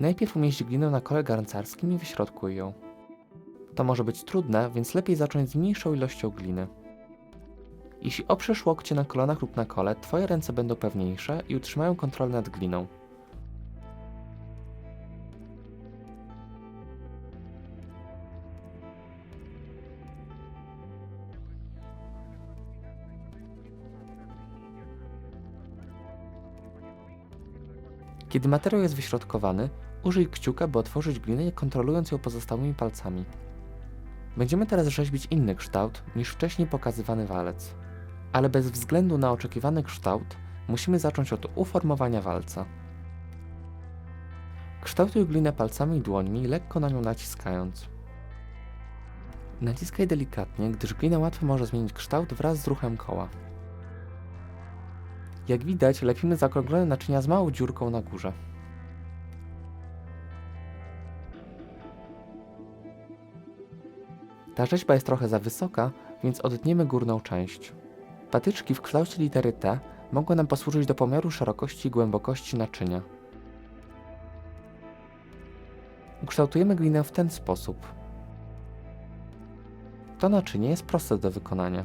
Najpierw umieść glinę na kole garncarskim i wyśrodkuj ją. To może być trudne, więc lepiej zacząć z mniejszą ilością gliny. Jeśli oprzesz łokcie na kolanach lub na kole, twoje ręce będą pewniejsze i utrzymają kontrolę nad gliną. Kiedy materiał jest wyśrodkowany, użyj kciuka, by otworzyć glinę, kontrolując ją pozostałymi palcami. Będziemy teraz rzeźbić inny kształt niż wcześniej pokazywany walec. Ale bez względu na oczekiwany kształt, musimy zacząć od uformowania walca. Kształtuj glinę palcami i dłońmi, lekko na nią naciskając. Naciskaj delikatnie, gdyż glina łatwo może zmienić kształt wraz z ruchem koła. Jak widać, lepimy zaokrąglone naczynia z małą dziurką na górze. Ta rzeźba jest trochę za wysoka, więc odtniemy górną część. Patyczki w kształcie litery T mogą nam posłużyć do pomiaru szerokości i głębokości naczynia. Ukształtujemy glinę w ten sposób. To naczynie jest proste do wykonania.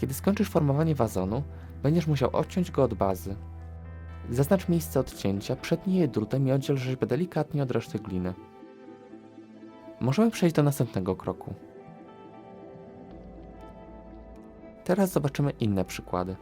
Kiedy skończysz formowanie wazonu, będziesz musiał odciąć go od bazy. Zaznacz miejsce odcięcia, przetnij je drutem i oddziel rzeźbę delikatnie od reszty gliny. Możemy przejść do następnego kroku. Teraz zobaczymy inne przykłady.